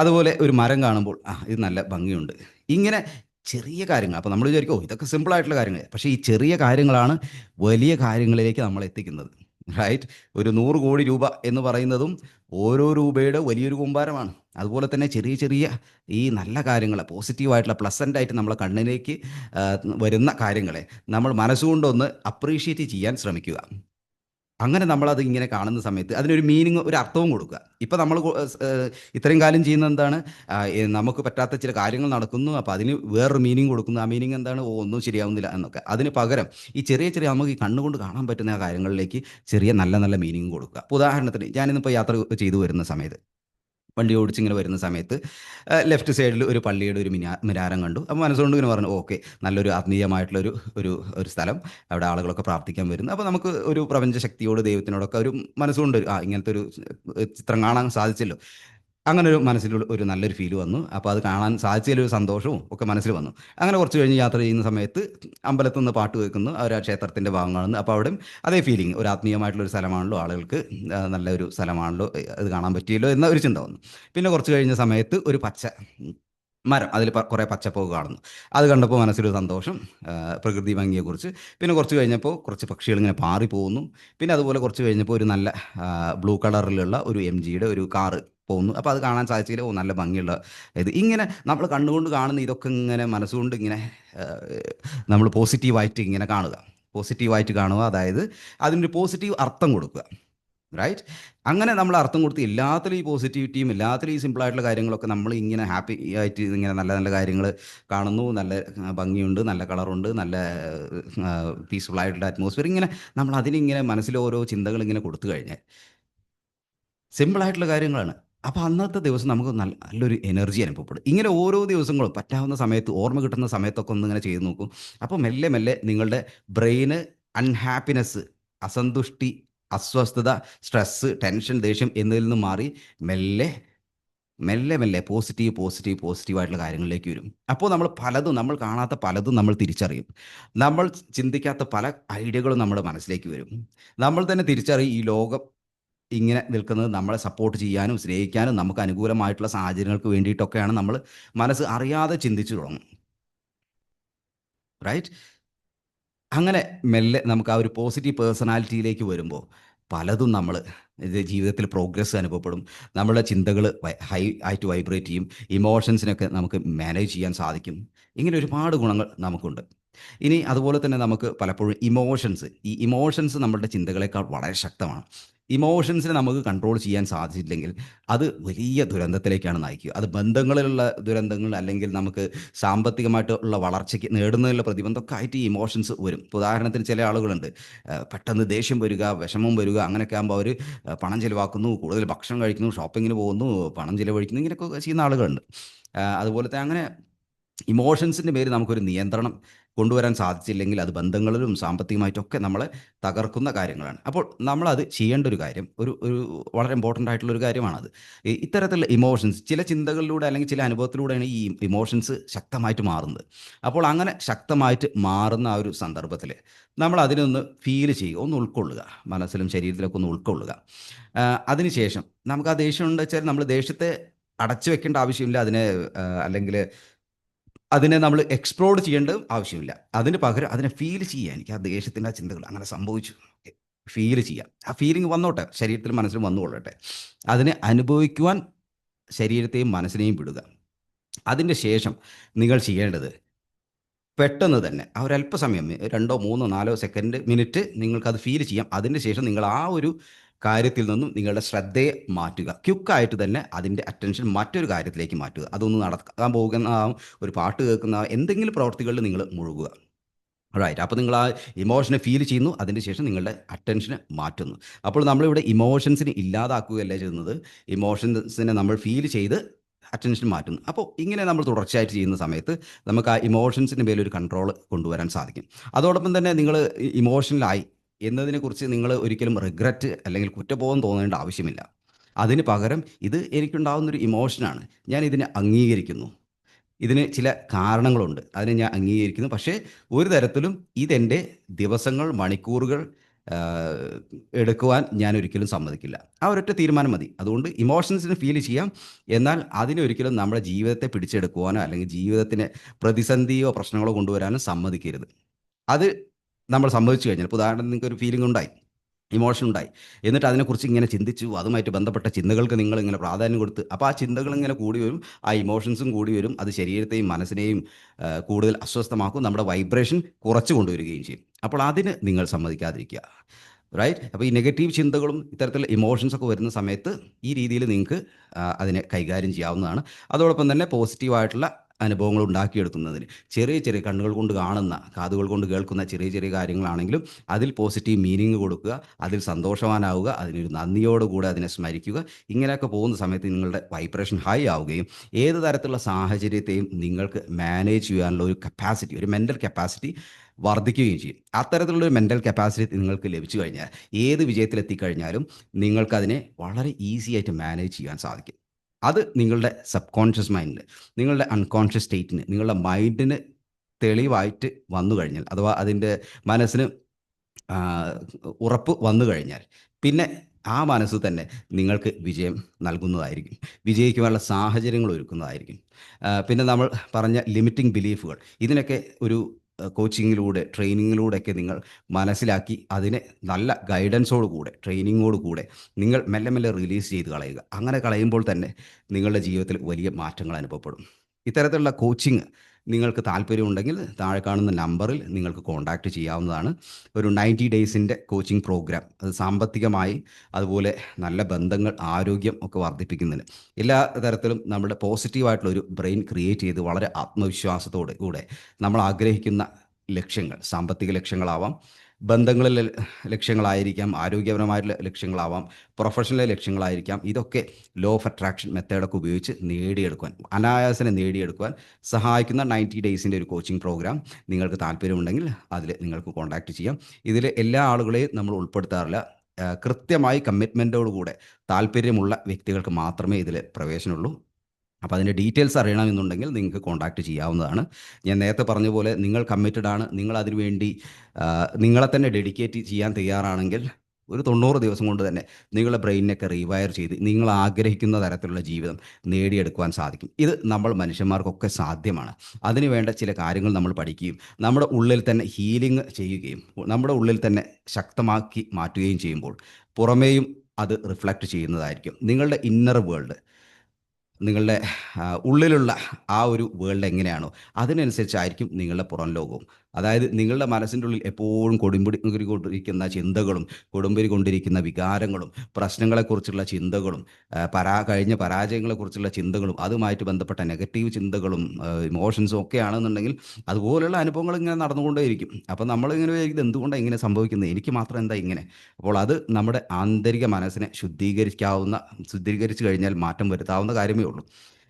അതുപോലെ ഒരു മരം കാണുമ്പോൾ ആ ഇത് നല്ല ഭംഗിയുണ്ട്. ഇങ്ങനെ ചെറിയ കാര്യങ്ങൾ. അപ്പോൾ നമ്മൾ വിചാരിക്കും ഓ ഇതൊക്കെ സിമ്പിൾ ആയിട്ടുള്ള കാര്യങ്ങൾ. പക്ഷേ ഈ ചെറിയ കാര്യങ്ങളാണ് വലിയ കാര്യങ്ങളിലേക്ക് നമ്മൾ എത്തിക്കുന്നത്. റൈറ്റ് ഒരു നൂറ് കോടി രൂപ എന്ന് പറയുന്നതും ഓരോ രൂപയുടെ വലിയൊരു കൂമ്പാരമാണ്. അതുപോലെ തന്നെ ചെറിയ ചെറിയ ഈ നല്ല കാര്യങ്ങൾ പോസിറ്റീവായിട്ടുള്ള പ്ലസന്റ് ആയിട്ട് നമ്മളെ കണ്ണിലേക്ക് വരുന്ന കാര്യങ്ങളെ നമ്മൾ മനസ്സുകൊണ്ടൊന്ന് അപ്രീഷിയേറ്റ് ചെയ്യാൻ ശ്രമിക്കുക. അങ്ങനെ നമ്മളത് ഇങ്ങനെ കാണുന്ന സമയത്ത് അതിനൊരു മീനിങ് ഒരു അർത്ഥവും കൊടുക്കുക. ഇപ്പം നമ്മൾ ഇത്രയും കാലം ചെയ്യുന്ന എന്താണ്? നമുക്ക് പറ്റാത്ത ചില കാര്യങ്ങൾ നടക്കുന്നു അപ്പോൾ അതിന് വേറൊരു മീനിങ് കൊടുക്കുന്നു. ആ മീനിങ് എന്താണ്? ഓ ഒന്നും ശരിയാവുന്നില്ല എന്നൊക്കെ. അതിന് പകരം ഈ ചെറിയ ചെറിയ നമുക്ക് ഈ കണ്ണുകൊണ്ട് കാണാൻ പറ്റുന്ന കാര്യങ്ങളിലേക്ക് ചെറിയ നല്ല നല്ല മീനിങ് കൊടുക്കുക. ഉദാഹരണത്തിന് ഞാനിന്നിപ്പോൾ യാത്ര ചെയ്തു വരുന്ന സമയത്ത് വണ്ടി ഓടിച്ചിങ്ങനെ വരുന്ന സമയത്ത് ലെഫ്റ്റ് സൈഡിൽ ഒരു പള്ളിയുടെ ഒരു മിനാ മിനാരം കണ്ടു. അപ്പോൾ മനസ്സുകൊണ്ട് ഇങ്ങനെ പറഞ്ഞു ഓക്കെ നല്ലൊരു ആത്മീയമായിട്ടുള്ള ഒരു ഒരു ഒരു സ്ഥലം. അവിടെ ആളുകളൊക്കെ പ്രാർത്ഥിക്കാൻ വരുന്നു. അപ്പോൾ നമുക്ക് ഒരു പ്രപഞ്ച ശക്തിയോട് ദൈവത്തിനോടൊക്കെ ഒരു മനസ്സുകൊണ്ട് ആ ഇങ്ങനത്തെ ഒരു ചിത്രം കാണാൻ സാധിച്ചല്ലോ. അങ്ങനെ ഒരു മനസ്സിൽ ഒരു നല്ലൊരു ഫീൽ വന്നു. അപ്പോൾ അത് കാണാൻ സാധിച്ചതിലൊരു സന്തോഷവും ഒക്കെ മനസ്സിൽ വന്നു. അങ്ങനെ കുറച്ച് കഴിഞ്ഞ് യാത്ര ചെയ്യുന്ന സമയത്ത് അമ്പലത്തിൽ നിന്ന് പാട്ട് കേൾക്കുന്നു. അവർ ആ ക്ഷേത്രത്തിന്റെ ഭാഗം കാണുന്നു അപ്പോൾ അവിടെ അതേ ഫീലിംഗ് ഒരു ആത്മീയമായിട്ടുള്ള ഒരു സ്ഥലമാണല്ലോ ആളുകൾക്ക് നല്ലൊരു സ്ഥലമാണല്ലോ അത് കാണാൻ പറ്റിയല്ലോ എന്ന ഒരു ചിന്ത വന്നു. പിന്നെ കുറച്ച് കഴിഞ്ഞ സമയത്ത് ഒരു പച്ച മരം അതിൽ കുറേ പച്ചപ്പൊക്കെ കാണുന്നു. അത് കണ്ടപ്പോൾ മനസ്സിലൊരു സന്തോഷം പ്രകൃതി ഭംഗിയെക്കുറിച്ച്. പിന്നെ കുറച്ച് കഴിഞ്ഞപ്പോൾ കുറച്ച് പക്ഷികൾ ഇങ്ങനെ പാറി പോകുന്നു പിന്നെ അതുപോലെ കുറച്ച് കഴിഞ്ഞപ്പോൾ ഒരു നല്ല ബ്ലൂ കളറിലുള്ള ഒരു എം ജിയുടെ ഒരു കാറ് പോകുന്നു. അപ്പോൾ അത് കാണാൻ സാധിച്ചില്ല. ഓ നല്ല ഭംഗിയുള്ള ഇത്. ഇങ്ങനെ നമ്മൾ കണ്ണുകൊണ്ട് കാണുന്ന ഇതൊക്കെ ഇങ്ങനെ മനസ്സുകൊണ്ട് ഇങ്ങനെ നമ്മൾ പോസിറ്റീവായിട്ട് ഇങ്ങനെ കാണുക. പോസിറ്റീവായിട്ട് കാണുക അതായത് അതിനൊരു പോസിറ്റീവ് അർത്ഥം കൊടുക്കുക. റൈറ്റ് അങ്ങനെ നമ്മൾ അർത്ഥം കൊടുത്ത് എല്ലാത്തിലും ഈ പോസിറ്റിവിറ്റിയും എല്ലാത്തിലും ഈ സിമ്പിളായിട്ടുള്ള കാര്യങ്ങളൊക്കെ നമ്മൾ ഇങ്ങനെ ഹാപ്പി ആയിട്ട് ഇങ്ങനെ നല്ല നല്ല കാര്യങ്ങൾ കാണുന്നു. നല്ല ഭംഗിയുണ്ട് നല്ല കളറുണ്ട് നല്ല പീസ്ഫുൾ ആയിട്ടുള്ള അറ്റ്മോസ്ഫിയർ ഇങ്ങനെ നമ്മൾ അതിനിങ്ങനെ മനസ്സിൽ ഓരോ ചിന്തകൾ ഇങ്ങനെ കൊടുത്തു കഴിഞ്ഞാൽ സിമ്പിളായിട്ടുള്ള കാര്യങ്ങളാണ്. അപ്പോൾ അന്നത്തെ ദിവസം നമുക്ക് നല്ല നല്ലൊരു എനർജി അനുഭവപ്പെടും. ഇങ്ങനെ ഓരോ ദിവസങ്ങളും പറ്റാവുന്ന സമയത്ത് ഓർമ്മ കിട്ടുന്ന സമയത്തൊക്കെ ഒന്ന് ഇങ്ങനെ ചെയ്ത് നോക്കും. അപ്പോൾ മെല്ലെ മെല്ലെ നിങ്ങളുടെ ബ്രെയിന് അൺഹാപ്പിനെസ് അസന്തുഷ്ടി അസ്വസ്ഥത സ്ട്രെസ്സ് ടെൻഷൻ ദേഷ്യം എന്നതിൽ നിന്ന് മാറി മെല്ലെ മെല്ലെ മെല്ലെ പോസിറ്റീവ് പോസിറ്റീവ് പോസിറ്റീവായിട്ടുള്ള കാര്യങ്ങളിലേക്ക് വരും. അപ്പോൾ നമ്മൾ പലതും നമ്മൾ കാണാത്ത പലതും നമ്മൾ തിരിച്ചറിയും. നമ്മൾ ചിന്തിക്കാത്ത പല ഐഡിയകളും നമ്മുടെ മനസ്സിലേക്ക് വരും. നമ്മൾ തന്നെ തിരിച്ചറിയും ഈ ലോകം ഇങ്ങനെ നിൽക്കുന്നത് നമ്മളെ സപ്പോർട്ട് ചെയ്യാനും സ്നേഹിക്കാനും നമുക്ക് അനുകൂലമായിട്ടുള്ള സാഹചര്യങ്ങൾക്ക് വേണ്ടിയിട്ടൊക്കെയാണ് നമ്മൾ മനസ്സ് അറിയാതെ ചിന്തിച്ചു തുടങ്ങും. റൈറ്റ് അങ്ങനെ മെല്ലെ നമുക്ക് ആ ഒരു പോസിറ്റീവ് പേഴ്സണാലിറ്റിയിലേക്ക് വരുമ്പോൾ പലതും നമ്മൾ ജീവിതത്തിൽ പ്രോഗ്രസ് അനുഭവപ്പെടും. നമ്മളുടെ ചിന്തകൾ ഹൈ ആയിട്ട് വൈബ്രേറ്റ് ചെയ്യും. ഇമോഷൻസിനൊക്കെ നമുക്ക് മാനേജ് ചെയ്യാൻ സാധിക്കും. ഇങ്ങനെ ഒരുപാട് ഗുണങ്ങൾ നമുക്കുണ്ട്. ഇനി അതുപോലെ തന്നെ നമുക്ക് പലപ്പോഴും ഇമോഷൻസ് ഈ ഇമോഷൻസ് നമ്മളുടെ ചിന്തകളേക്കാൾ വളരെ ശക്തമാണ്. ഇമോഷൻസിനെ നമുക്ക് കൺട്രോൾ ചെയ്യാൻ സാധിച്ചില്ലെങ്കിൽ അത് വലിയ ദുരന്തത്തിലേക്കാണ് നയിക്കുക. അത് ബന്ധങ്ങളിലുള്ള ദുരന്തങ്ങൾ അല്ലെങ്കിൽ നമുക്ക് സാമ്പത്തികമായിട്ടുള്ള വളർച്ചയ്ക്ക് നേടുന്നതിലുള്ള പ്രതിബന്ധമൊക്കെ ആയിട്ട് ഈ ഇമോഷൻസ് വരും. ഉദാഹരണത്തിന് ചില ആളുകളുണ്ട്. പെട്ടെന്ന് ദേഷ്യം വരിക വിഷമം വരിക അങ്ങനെയൊക്കെ ആകുമ്പോൾ അവർ പണം ചിലവാക്കുന്നു കൂടുതൽ ഭക്ഷണം കഴിക്കുന്നു ഷോപ്പിങ്ങിന് പോകുന്നു പണം ചിലവഴിക്കുന്നു ഇങ്ങനെയൊക്കെ ചെയ്യുന്ന ആളുകളുണ്ട്. അതുപോലത്തെ അങ്ങനെ ഇമോഷൻസിന്റെ പേര് നമുക്കൊരു നിയന്ത്രണം കൊണ്ടുവരാൻ സാധിച്ചില്ലെങ്കിൽ അത് ബന്ധങ്ങളിലും സാമ്പത്തികമായിട്ടൊക്കെ നമ്മളെ തകർക്കുന്ന കാര്യങ്ങളാണ്. അപ്പോൾ നമ്മളത് ചെയ്യേണ്ട ഒരു കാര്യം ഒരു ഒരു വളരെ ഇമ്പോർട്ടന്റ് ആയിട്ടുള്ള ഒരു കാര്യമാണത് ഇത്തരത്തിലുള്ള ഇമോഷൻസ് ചില ചിന്തകളിലൂടെ അല്ലെങ്കിൽ ചില അനുഭവത്തിലൂടെയാണ് ഈ ഇമോഷൻസ് ശക്തമായിട്ട് മാറുന്നത്. അപ്പോൾ അങ്ങനെ ശക്തമായിട്ട് മാറുന്ന ആ ഒരു സന്ദർഭത്തിൽ നമ്മൾ അതിനൊന്ന് ഫീൽ ചെയ്യുക ഒന്ന് ഉൾക്കൊള്ളുക. മനസ്സിലും ശരീരത്തിലൊക്കെ ഒന്ന് ഉൾക്കൊള്ളുക. അതിനുശേഷം നമുക്ക് ആ ദേഷ്യം ഉണ്ടെന്ന് വെച്ചാൽ നമ്മൾ ദേഷ്യത്തെ അടച്ചു വെക്കേണ്ട ആവശ്യമില്ല. അതിനെ അല്ലെങ്കിൽ അതിനെ നമ്മൾ എക്സ്പ്ലോർ ചെയ്യേണ്ട ആവശ്യമില്ല. അതിന് പകരം അതിനെ ഫീൽ ചെയ്യുക എനിക്ക് ആ ദേഷ്യത്തിന്റെ ആ ചിന്തകൾ അങ്ങനെ സംഭവിച്ചു. ഫീൽ ചെയ്യാം. ആ ഫീലിംഗ് വന്നോട്ടെ. ശരീരത്തിലും മനസ്സിലും വന്നുകൊള്ളട്ടെ. അതിനെ അനുഭവിക്കുവാൻ ശരീരത്തെയും മനസ്സിനെയും വിടുക. അതിന്റെ ശേഷം നിങ്ങൾ ചെയ്യേണ്ടത് പെട്ടെന്ന് തന്നെ ആ ഒരു അല്പസമയം രണ്ടോ മൂന്നോ നാലോ സെക്കൻഡ് മിനിറ്റ് നിങ്ങൾക്കത് ഫീൽ ചെയ്യാം. അതിന്റെ ശേഷം നിങ്ങൾ ആ ഒരു കാര്യത്തിൽ നിന്നും നിങ്ങളുടെ ശ്രദ്ധയെ മാറ്റുക. ക്യുക്കായിട്ട് തന്നെ അതിന്റെ അറ്റൻഷൻ മറ്റൊരു കാര്യത്തിലേക്ക് മാറ്റുക. അതൊന്ന് നടക്കാൻ പോകുന്ന ഒരു പാട്ട് കേൾക്കുന്ന എന്തെങ്കിലും പ്രവർത്തികളിൽ നിങ്ങൾ മുഴുകുക. റൈറ്റ് അപ്പോൾ നിങ്ങൾ ആ ഇമോഷനെ ഫീൽ ചെയ്യുന്നു. അതിന് ശേഷം നിങ്ങളുടെ അറ്റൻഷനെ മാറ്റുന്നു. അപ്പോൾ നമ്മളിവിടെ ഇമോഷൻസിനെ ഇല്ലാതാക്കുകയല്ല ചെയ്യുന്നത്? ഇമോഷൻസിനെ നമ്മൾ ഫീൽ ചെയ്ത് അറ്റൻഷൻ മാറ്റുന്നു. അപ്പോൾ ഇങ്ങനെ നമ്മൾ തുടർച്ചയായിട്ട് ചെയ്യുന്ന സമയത്ത് നമുക്ക് ആ ഇമോഷൻസിന്റെ മേലൊരു കൺട്രോൾ കൊണ്ടുവരാൻ സാധിക്കും. അതോടൊപ്പം തന്നെ നിങ്ങൾ ഇമോഷണലായി എന്നതിനെക്കുറിച്ച് നിങ്ങൾ ഒരിക്കലും റിഗ്രറ്റ് അല്ലെങ്കിൽ കുറ്റബോധം തോന്നേണ്ട ആവശ്യമില്ല. അതിന് പകരം ഇത് എനിക്കുണ്ടാകുന്നൊരു ഇമോഷനാണ് ഞാൻ ഇതിനെ അംഗീകരിക്കുന്നു. ഇതിന് ചില കാരണങ്ങളുണ്ട്. അതിനെ ഞാൻ അംഗീകരിക്കുന്നു. പക്ഷേ ഒരു തരത്തിലും ഇതെന്റെ ദിവസങ്ങൾ മണിക്കൂറുകൾ എടുക്കുവാൻ ഞാൻ ഒരിക്കലും സമ്മതിക്കില്ല. ആ ഒരൊറ്റ തീരുമാനം മതി. അതുകൊണ്ട് ഇമോഷൻസിന് ഫീൽ ചെയ്യാം. എന്നാൽ അതിനൊരിക്കലും നമ്മുടെ ജീവിതത്തെ പിടിച്ചെടുക്കുവാനോ അല്ലെങ്കിൽ ജീവിതത്തിന് പ്രതിസന്ധിയോ പ്രശ്നങ്ങളോ കൊണ്ടുവരാനോ സമ്മതിക്കരുത്. അത് നമ്മൾ സംഭവിച്ചു കഴിഞ്ഞാൽ. ഉദാഹരണത്തിന് നിങ്ങൾക്ക് ഒരു ഫീലിംഗ് ഉണ്ടായി. ഇമോഷൻ ഉണ്ടായി. എന്നിട്ട് അതിനെക്കുറിച്ച് ഇങ്ങനെ ചിന്തിച്ചു. അതുമായിട്ട് ബന്ധപ്പെട്ട ചിന്തകൾക്ക് നിങ്ങൾ ഇങ്ങനെ പ്രാധാന്യം കൊടുത്ത്. അപ്പോൾ ആ ചിന്തകൾ ഇങ്ങനെ കൂടി വരും. ആ ഇമോഷൻസും കൂടി വരും. അത് ശരീരത്തെയും മനസ്സിനെയും കൂടുതൽ അസ്വസ്ഥമാക്കും. നമ്മുടെ വൈബ്രേഷൻ കുറച്ചു കൊണ്ടുവരികയും ചെയ്യും. അപ്പോൾ അതിന് നിങ്ങൾ സമ്മതിക്കാതിരിക്കുക. റൈറ്റ് അപ്പോൾ ഈ നെഗറ്റീവ് ചിന്തകളും ഇത്തരത്തിലുള്ള ഇമോഷൻസ് ഒക്കെ വരുന്ന സമയത്ത് ഈ രീതിയിൽ നിങ്ങൾക്ക് അതിനെ കൈകാര്യം ചെയ്യാവുന്നതാണ്. അതോടൊപ്പം തന്നെ പോസിറ്റീവായിട്ടുള്ള അനുഭവങ്ങൾ ഉണ്ടാക്കിയെടുക്കുന്നതിന്. ചെറിയ ചെറിയ കണ്ണുകൾ കൊണ്ട് കാണുന്ന കാതുകൾ കൊണ്ട് കേൾക്കുന്ന ചെറിയ ചെറിയ കാര്യങ്ങളാണെങ്കിലും അതിൽ പോസിറ്റീവ് മീനിങ് കൊടുക്കുക അതിൽ സന്തോഷവാനാവുക അതിനൊരു നന്ദിയോടുകൂടെ അതിനെ സ്മരിക്കുക. ഇങ്ങനെയൊക്കെ പോകുന്ന സമയത്ത് നിങ്ങളുടെ വൈബ്രേഷൻ ഹൈ ആവുകയും ഏത് തരത്തിലുള്ള സാഹചര്യത്തെയും നിങ്ങൾക്ക് മാനേജ് ചെയ്യാനുള്ള ഒരു കപ്പാസിറ്റി ഒരു മെന്റൽ കപ്പാസിറ്റി വർദ്ധിക്കുകയും ചെയ്യും. അത്തരത്തിലുള്ള ഒരു മെന്റൽ കപ്പാസിറ്റി നിങ്ങൾക്ക് ലഭിച്ചു കഴിഞ്ഞാൽ ഏത് വിജയത്തിലെത്തിക്കഴിഞ്ഞാലും നിങ്ങൾക്കതിനെ വളരെ ഈസി ആയിട്ട് മാനേജ് ചെയ്യാൻ സാധിക്കും. അത് നിങ്ങളുടെ സബ് കോൺഷ്യസ് മൈൻഡിൽ നിങ്ങളുടെ അൺകോൺഷ്യസ് സ്റ്റേറ്റിന് നിങ്ങളുടെ മൈൻഡിന് തെളിവായിട്ട് വന്നു കഴിഞ്ഞാൽ അഥവാ അതിന്റെ മനസ്സിന് ഉറപ്പ് വന്നു കഴിഞ്ഞാൽ പിന്നെ ആ മനസ്സ് തന്നെ നിങ്ങൾക്ക് വിജയം നൽകുന്നതായിരിക്കും. വിജയിക്കുവാനുള്ള സാഹചര്യങ്ങൾ ഒരുക്കുന്നതായിരിക്കും. പിന്നെ നമ്മൾ പറഞ്ഞ ലിമിറ്റിംഗ് ബിലീഫുകൾ ഇതിനൊക്കെ ഒരു കോച്ചിങ്ങിലൂടെ ട്രെയിനിങ്ങിലൂടെയൊക്കെ നിങ്ങൾ മനസ്സിലാക്കി അതിനെ നല്ല ഗൈഡൻസോട് കൂടെ ട്രെയിനിങ്ങോട് കൂടെ നിങ്ങൾ മെല്ലെ മെല്ലെ റിലീസ് ചെയ്ത് കളയുക. അങ്ങനെ കളയുമ്പോൾ തന്നെ നിങ്ങളുടെ ജീവിതത്തിൽ വലിയ മാറ്റങ്ങൾ അനുഭവപ്പെടും. ഇത്തരത്തിലുള്ള കോച്ചിങ് നിങ്ങൾക്ക് താല്പര്യമുണ്ടെങ്കിൽ താഴെ കാണുന്ന നമ്പറിൽ നിങ്ങൾക്ക് കോൺടാക്റ്റ് ചെയ്യാവുന്നതാണ്. ഒരു നയന്റി ഡേയ്സിന്റെ കോച്ചിങ് പ്രോഗ്രാം. അത് സാമ്പത്തികമായി അതുപോലെ നല്ല ബന്ധങ്ങൾ ആരോഗ്യം ഒക്കെ വർദ്ധിപ്പിക്കുന്നതിന്. എല്ലാ തരത്തിലും നമ്മുടെ പോസിറ്റീവായിട്ടുള്ള ഒരു ബ്രെയിൻ ക്രിയേറ്റ് ചെയ്ത് വളരെ ആത്മവിശ്വാസത്തോടെ കൂടെ നമ്മൾ ആഗ്രഹിക്കുന്ന ലക്ഷ്യങ്ങൾ സാമ്പത്തിക ലക്ഷ്യങ്ങളാവാം. ബന്ധങ്ങളിലെ ലക്ഷ്യങ്ങളായിരിക്കാം ആരോഗ്യപരമായ ലക്ഷ്യങ്ങളാവാം പ്രൊഫഷണൽ ലക്ഷ്യങ്ങളായിരിക്കാം. ഇതൊക്കെ ലോ ഓഫ് അട്രാക്ഷൻ മെത്തേഡൊക്കെ ഉപയോഗിച്ച് നേടിയെടുക്കുവാൻ അനായാസനെ നേടിയെടുക്കുവാൻ സഹായിക്കുന്ന നയന്റി ഡേയ്സിന്റെ ഒരു കോച്ചിങ് പ്രോഗ്രാം നിങ്ങൾക്ക് താല്പര്യമുണ്ടെങ്കിൽ അതിൽ നിങ്ങൾക്ക് കോൺടാക്റ്റ് ചെയ്യാം. ഇതിൽ എല്ലാ ആളുകളെയും നമ്മൾ ഉൾപ്പെടുത്താറില്ല. കൃത്യമായി കമ്മിറ്റ്മെന്റോടുകൂടെ താല്പര്യമുള്ള വ്യക്തികൾക്ക് മാത്രമേ ഇതിൽ പ്രവേശനമുള്ളൂ. അപ്പോൾ അതിന്റെ ഡീറ്റെയിൽസ് അറിയണമെന്നുണ്ടെങ്കിൽ നിങ്ങൾക്ക് കോൺടാക്റ്റ് ചെയ്യാവുന്നതാണ്. ഞാൻ നേരത്തെ പറഞ്ഞ പോലെ നിങ്ങൾ കമ്മിറ്റഡ് ആണ്. നിങ്ങൾ അതിനുവേണ്ടി നിങ്ങളെ തന്നെ ഡെഡിക്കേറ്റ് ചെയ്യാൻ തയ്യാറാണെങ്കിൽ ഒരു തൊണ്ണൂറ് ദിവസം കൊണ്ട് തന്നെ നിങ്ങളുടെ ബ്രെയിനൊക്കെ റീവയർ ചെയ്ത് നിങ്ങൾ ആഗ്രഹിക്കുന്ന തരത്തിലുള്ള ജീവിതം നേടിയെടുക്കുവാൻ സാധിക്കും. ഇത് നമ്മൾ മനുഷ്യന്മാർക്കൊക്കെ സാധ്യമാണ്. അതിനുവേണ്ട ചില കാര്യങ്ങൾ നമ്മൾ പഠിക്കുകയും നമ്മുടെ ഉള്ളിൽ തന്നെ ഹീലിംഗ് ചെയ്യുകയും നമ്മുടെ ഉള്ളിൽ തന്നെ ശക്തമാക്കി മാറ്റുകയും ചെയ്യുമ്പോൾ പുറമേയും അത് റിഫ്ലക്റ്റ് ചെയ്യുന്നതായിരിക്കും. നിങ്ങളുടെ ഇന്നർ വേൾഡ് നിങ്ങളുടെ ഉള്ളിലുള്ള ആ ഒരു വേൾഡ് എങ്ങനെയാണോ അതിനനുസരിച്ചായിരിക്കും നിങ്ങളുടെ പുറം ലോകവും. അതായത് നിങ്ങളുടെ മനസ്സിന്റെ ഉള്ളിൽ എപ്പോഴും കൊടുമ്പിടി കൊണ്ടിരിക്കുന്ന ചിന്തകളും കൊടുമ്പിരി കൊണ്ടിരിക്കുന്ന വികാരങ്ങളും പ്രശ്നങ്ങളെക്കുറിച്ചുള്ള ചിന്തകളും പരാ കഴിഞ്ഞ പരാജയങ്ങളെക്കുറിച്ചുള്ള ചിന്തകളും അതുമായിട്ട് ബന്ധപ്പെട്ട നെഗറ്റീവ് ചിന്തകളും ഇമോഷൻസും ഒക്കെ ആണെന്നുണ്ടെങ്കിൽ അതുപോലെയുള്ള അനുഭവങ്ങൾ ഇങ്ങനെ നടന്നുകൊണ്ടേയിരിക്കും. അപ്പോൾ നമ്മളിങ്ങനെ ഇത് എന്തുകൊണ്ടാണ് ഇങ്ങനെ സംഭവിക്കുന്നത്? എനിക്ക് മാത്രം എന്താ ഇങ്ങനെ? അപ്പോൾ അത് നമ്മുടെ ആന്തരിക മനസ്സിനെ ശുദ്ധീകരിക്കാവുന്ന ശുദ്ധീകരിച്ചു കഴിഞ്ഞാൽ മാറ്റം വരുത്താവുന്ന കാര്യമേ ഉള്ളൂ.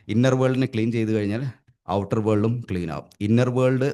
ഇന്നർ വേൾഡിനെ ക്ലീൻ ചെയ്ത് കഴിഞ്ഞാൽ ഔട്ടർ വേൾഡും ക്ലീൻ ആവും. ഇന്നർ വേൾഡ്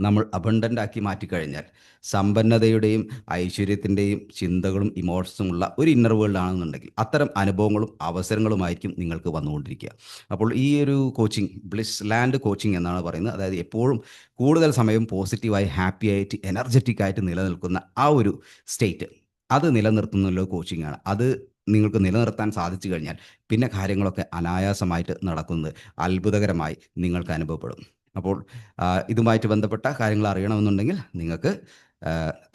നമ്മൾ അബണ്ടന്റ് ആക്കി മാറ്റിക്കഴിഞ്ഞാൽ സമ്പന്നതയുടെയും ഐശ്വര്യത്തിന്റെയും ചിന്തകളും ഇമോഷൻസും ഉള്ള ഒരു ഇന്നർ വേൾഡ് ആണെന്നുണ്ടെങ്കിൽ അത്തരം അനുഭവങ്ങളും അവസരങ്ങളുമായിരിക്കും നിങ്ങൾക്ക് വന്നുകൊണ്ടിരിക്കുക. അപ്പോൾ ഈ ഒരു കോച്ചിങ് ബ്ലിസ് ലാൻഡ് കോച്ചിങ് എന്നാണ് പറയുന്നത്. അതായത് എപ്പോഴും കൂടുതൽ സമയം പോസിറ്റീവായി ഹാപ്പി ആയിട്ട് എനർജറ്റിക് ആയിട്ട് നിലനിൽക്കുന്ന ആ ഒരു സ്റ്റേറ്റ് അത് നിലനിർത്തുന്നല്ലോ കോച്ചിങ് ആണ്. അത് നിങ്ങൾക്ക് നിലനിർത്താൻ സാധിച്ചു കഴിഞ്ഞാൽ പിന്നെ കാര്യങ്ങളൊക്കെ അനായാസമായിട്ട് നടക്കുന്നത് അത്ഭുതകരമായി നിങ്ങൾക്ക് അനുഭവപ്പെടും. അപ്പോൾ ഇതുമായിട്ട് ബന്ധപ്പെട്ട കാര്യങ്ങൾ അറിയണമെന്നുണ്ടെങ്കിൽ നിങ്ങൾക്ക്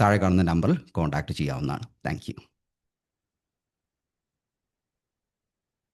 താഴെ കാണുന്ന നമ്പറിൽ കോൺടാക്റ്റ് ചെയ്യാവുന്നതാണ്. താങ്ക്